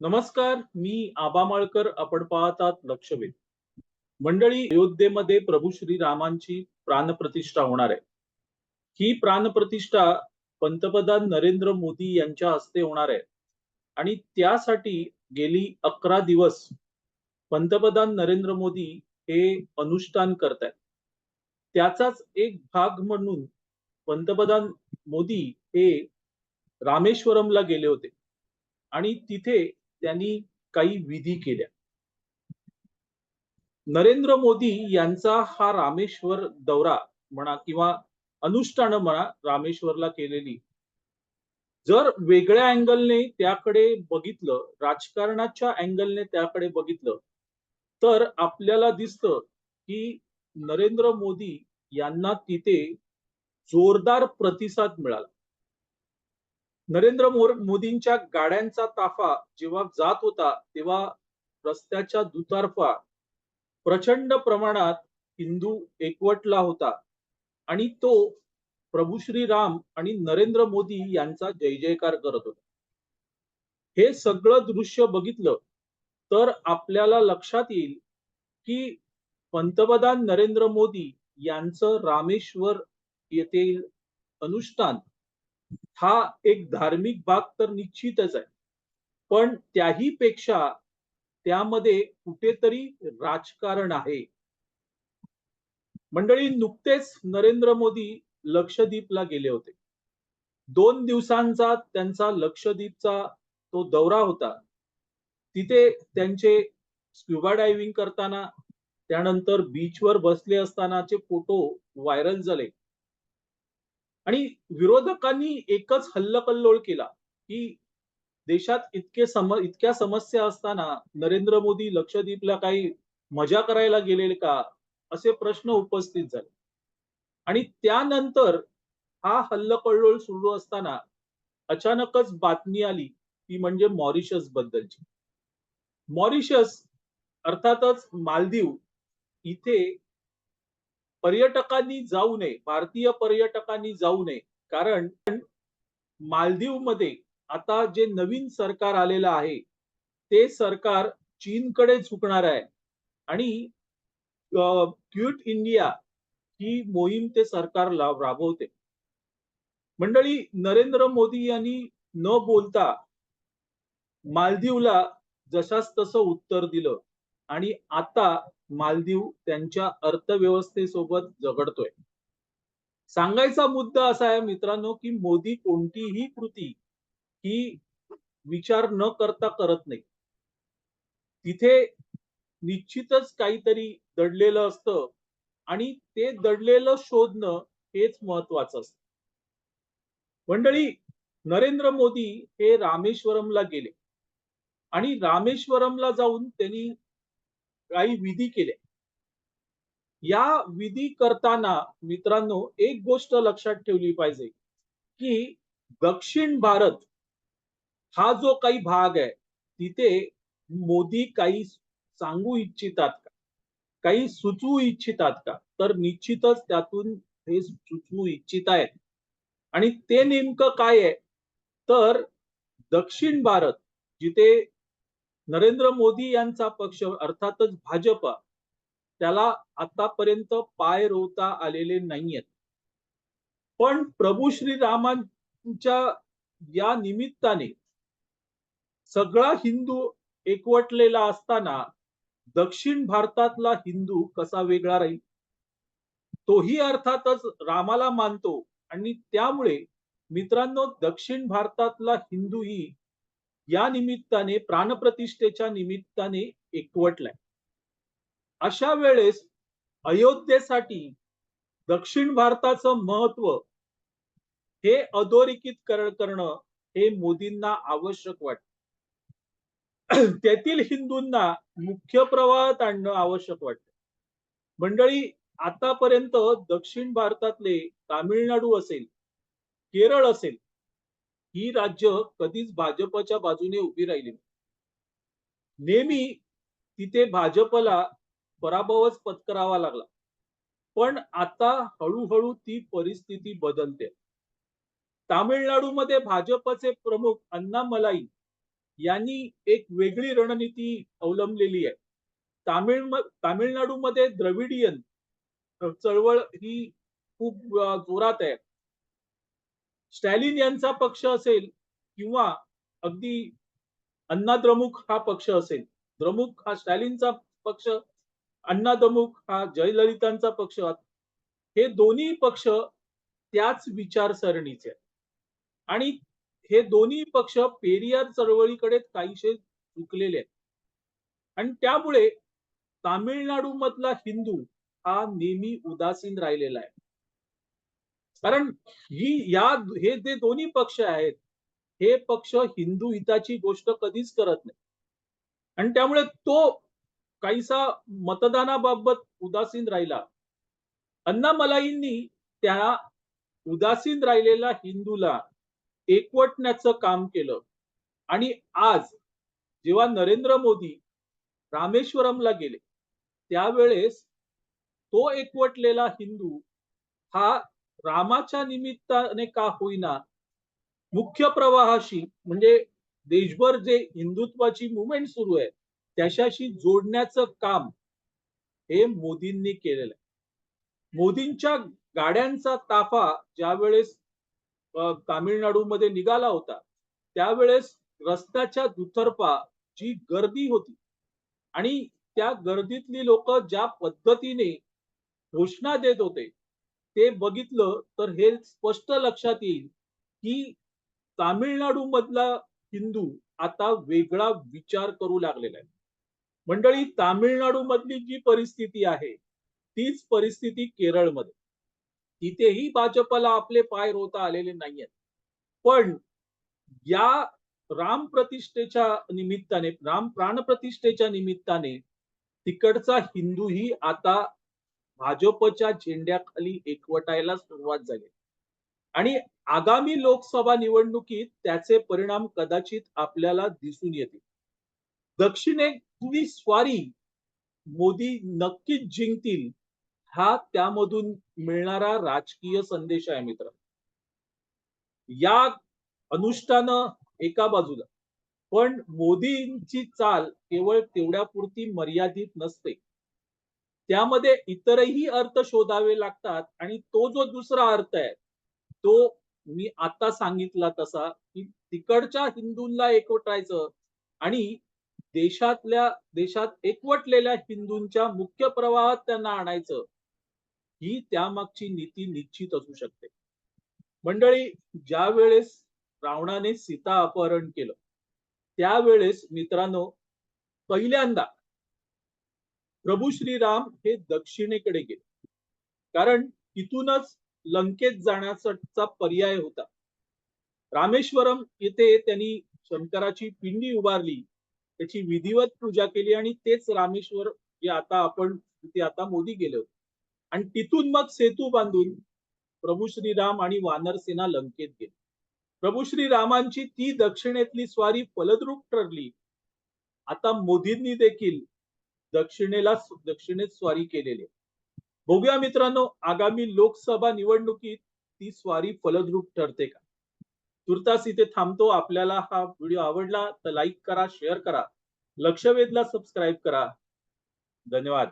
नमस्कार मी आबा माळकर आपण पाहतात लक्षवेध. मंडळी अयोध्येमध्ये प्रभू श्रीरामांची प्राणप्रतिष्ठा होणार आहे. ही प्राणप्रतिष्ठा पंतप्रधान नरेंद्र मोदी यांच्या हस्ते होणार आहे. आणि त्यासाठी गेली अकरा दिवस पंतप्रधान नरेंद्र मोदी हे अनुष्ठान करतायत. त्याचाच एक भाग म्हणून पंतप्रधान मोदी हे रामेश्वरमला गेले होते. आणि तिथे त्यांनी काही विधी केल्या. नरेंद्र मोदी यांचा हा रामेश्वर दौरा म्हणा किंवा अनुष्ठान म्हणा रामेश्वरला केलेली. जर वेगळ्या अँगलने त्याकडे बघितलं राजकारणाच्या अँगलने त्याकडे बघितलं तर आपल्याला दिसतं की नरेंद्र मोदी यांना तिथे जोरदार प्रतिसाद मिळाला. नरेंद्र मोदींच्या गाड्यांचा ताफा जेव्हा जात होता तेव्हा रस्त्याच्या दुतर्फा प्रचंड प्रमाणात हिंदू एकवटला होता. आणि तो प्रभू श्री राम आणि नरेंद्र मोदी यांचा जय जयकार करत होता. हे सगळं दृश्य बघितलं तर आपल्याला लक्षात येईल की पंतप्रधान नरेंद्र मोदी यांचं रामेश्वर येथील अनुष्ठान हा एक धार्मिक भाग तर निश्चितच आहे. पण त्याही पेक्षा त्यामध्ये कुठेतरी राजकारण आहे. मंडळी नुकतेच नरेंद्र मोदी लक्षद्वीपला गेले होते. दोन दिवसांचा त्यांचा लक्षद्वीपचा तो दौरा होता. तिथे त्यांचे स्क्युबा डायव्हिंग करताना त्यानंतर बीचवर बसले असतानाचे फोटो व्हायरल झाले. आणि विरोधकांनी एकच हल्लकल्लोळ केला की देशात इतके सम इतक्या समस्या असताना नरेंद्र मोदी लक्षद्वीपला काही मजा करायला गेलेले का? असे प्रश्न उपस्थित झाले. आणि त्यानंतर हा हल्लकल्लोळ सुरू असताना अचानकच बातमी आली ती म्हणजे मॉरिशस बद्दलची. मॉरिशस अर्थातच मालदीव इथे पर्यटकांनी जाऊ नये भारतीय पर्यटकांनी जाऊ नये. कारण मालदीवमध्ये आता जे नवीन सरकार आलेलं आहे ते सरकार चीनकडे झुकणार आहे. आणि क्यूट इंडिया ही मोहीम ते सरकार राबवते. मंडळी नरेंद्र मोदी यांनी न बोलता मालदीवला जशास तसं उत्तर दिलं. आणि आता मालदीव त्यांच्या अर्थव्यवस्थेसोबत झगडतोय. सांगायचा मुद्दा असा आहे मित्रांनो की मोदी कोणतीही कृती ही विचार न करता करत नाही. तिथे निश्चितच काहीतरी दडलेलं असतं आणि ते दडलेलं शोधणं हेच महत्वाचं असतं. मंडळी नरेंद्र मोदी हे रामेश्वरमला गेले आणि रामेश्वरमला जाऊन त्यांनी काही विधी केल्या या विधी करताना मित्रांनो एक गोष्ट लक्षात ठेवली पाहिजे की दक्षिण भारत हा जो काही भाग आहे तिथे मोदी काही सांगू इच्छितात का? काही सुचवू इच्छितात का? तर निश्चितच त्यातून हे सुचवू इच्छित आहेत. आणि ते नेमकं काय आहे? तर दक्षिण भारत जिथे नरेंद्र मोदी यांचा पक्ष अर्थातच भाजप त्याला आतापर्यंत पाय रोवता आलेले नाहीयेत. पण प्रभू श्रीरामांच्या या निमित्ताने सगळा हिंदू एकवटलेला असताना दक्षिण भारतातला हिंदू कसा वेगळा राहील? तोही अर्थातच रामाला मानतो आणि त्यामुळे मित्रांनो दक्षिण भारतातला हिंदूही या निमित्ताने प्राणप्रतिष्ठेच्या निमित्ताने एकवटलाय. अशा वेळेस अयोध्येसाठी दक्षिण भारताचं महत्त्व हे अधोरेखित करणं हे मोदींना आवश्यक वाटत. त्यातील हिंदूंना मुख्य प्रवाहात आणणं आवश्यक वाटत. मंडळी आतापर्यंत दक्षिण भारतातले तामिळनाडू असेल केरळ असेल ही राज्य कधीच भाजपच्या बाजूने उभी राहिली नाही. नेहमी तिथे भाजपला पराभवच पत्करावा लागला. पण आता हळूहळू ती परिस्थिती बदलते. तामिळनाडूमध्ये भाजपचे प्रमुख अण्णामलाई यांनी एक वेगळी रणनीती अवलंबलेली आहे. तामिळ तामिळनाडूमध्ये द्रविडियन चळवळ ही खूप जोरात आहे. स्टॅलिन यांचा पक्ष असेल किंवा अगदी अण्णा द्रमुक हा पक्ष असेल. द्रमुक हा स्टॅलिनचा पक्ष अण्णा द्रमुक हा जयललितांचा पक्ष. हे दोन्ही पक्ष त्याच विचारसरणीचे आहेत. आणि हे दोन्ही पक्ष पेरियार चळवळीकडे काहीशे चुकलेले आहेत. आणि त्यामुळे तामिळनाडू मधला हिंदू हा नेहमी उदासीन राहिलेला आहे. कारण ही या हे जे दोन्ही पक्ष आहेत हे पक्ष हिंदू हिताची गोष्ट कधीच करत नाही आणि त्यामुळे तो काहीसा मतदानाबाबत उदासीन राहिला. अण्णामलाईंनी त्या उदासीन राहिलेला हिंदूला एकवटण्याचं काम केलं. आणि आज जेव्हा नरेंद्र मोदी रामेश्वरमला गेले त्यावेळेस तो एकवटलेला हिंदू हा रामाच्या निमित्ताने का होईना मुख्य प्रवाहाशी म्हणजे देशभर जे हिंदुत्वाची मुवमेंट सुरू आहे त्याच्याशी जोडण्याचं काम हे मोदींनी केलेलं आहे. मोदींच्या गाड्यांचा ताफा ज्यावेळेस अ, तामिळनाडूमध्ये निघाला होता त्यावेळेस रस्त्याच्या दुतर्फा जी गर्दी होती आणि त्या गर्दीतली लोक ज्या पद्धतीने घोषणा देत होते ते बघितलं तर हे स्पष्ट लक्षात येईल की तामिळनाडू मधला हिंदू आता वेगळा विचार करू लागलेला आहे. मंडळी तामिळनाडू मधली जी परिस्थिती आहे तीच परिस्थिती केरळमध्ये. तिथेही भाजपला आपले पाय रोता आलेले नाहीयेत. पण या राम प्रतिष्ठेच्या निमित्ताने राम प्राणप्रतिष्ठेच्या निमित्ताने तिकडचा हिंदूही आता भाजपच्या झेंड्याखाली एकवटायला सुरुवात झाली. आणि आगामी लोकसभा निवडणुकीत त्याचे परिणाम कदाचित आपल्याला दिसून येतील. दक्षिणेतली स्वारी मोदी नक्कीच जिंकतील हा त्यामधून मिळणारा राजकीय संदेश आहे मित्र. या अनुष्ठानं एका बाजूला पण मोदींची चाल केवळ तेवढ्यापुरती मर्यादित नसते. त्यामध्ये इतरही अर्थ शोधावे लागतात आणि तो जो दुसरा अर्थ आहे तो मी आता सांगितला तसा की तिकडच्या हिंदूंना एकवटायचं आणि देशातल्या देशात एकवटलेल्या हिंदूंच्या मुख्य प्रवाहात त्यांना आणायचं ही त्यामागची नीती निश्चित असू शकते. मंडळी ज्या वेळेस रावणाने सीता अपहरण केलं त्यावेळेस मित्रांनो पहिल्यांदा प्रभू श्रीराम हे दक्षिणेकडे गेले. कारण तिथूनच लंकेत जाण्याचा पर्याय होता. रामेश्वरम येथे त्यांनी शंकराची पिंडी उभारली त्याची विधिवत पूजा केली आणि तेच रामेश्वर जे आता आपण तिथे आता मोदी गेले होते. आणि तिथून मग सेतू बांधून प्रभू श्रीराम आणि वानर सेना लंकेत गेली. प्रभू श्रीरामांची ती दक्षिणेतली स्वारी फलद्रूप ठरली. आता मोदींनी देखील दक्षिणेला दक्षिणेत स्वारी केलेली. आहे. बघूया मित्रांनो आगामी लोकसभा निवडणुकीत ती स्वारी फलद्रूप ठरते का? तुर्तास इथे थांबतो. आपल्याला हा व्हिडिओ आवडला तर लाईक करा शेअर करा. लक्षवेधला सबस्क्राईब करा. धन्यवाद.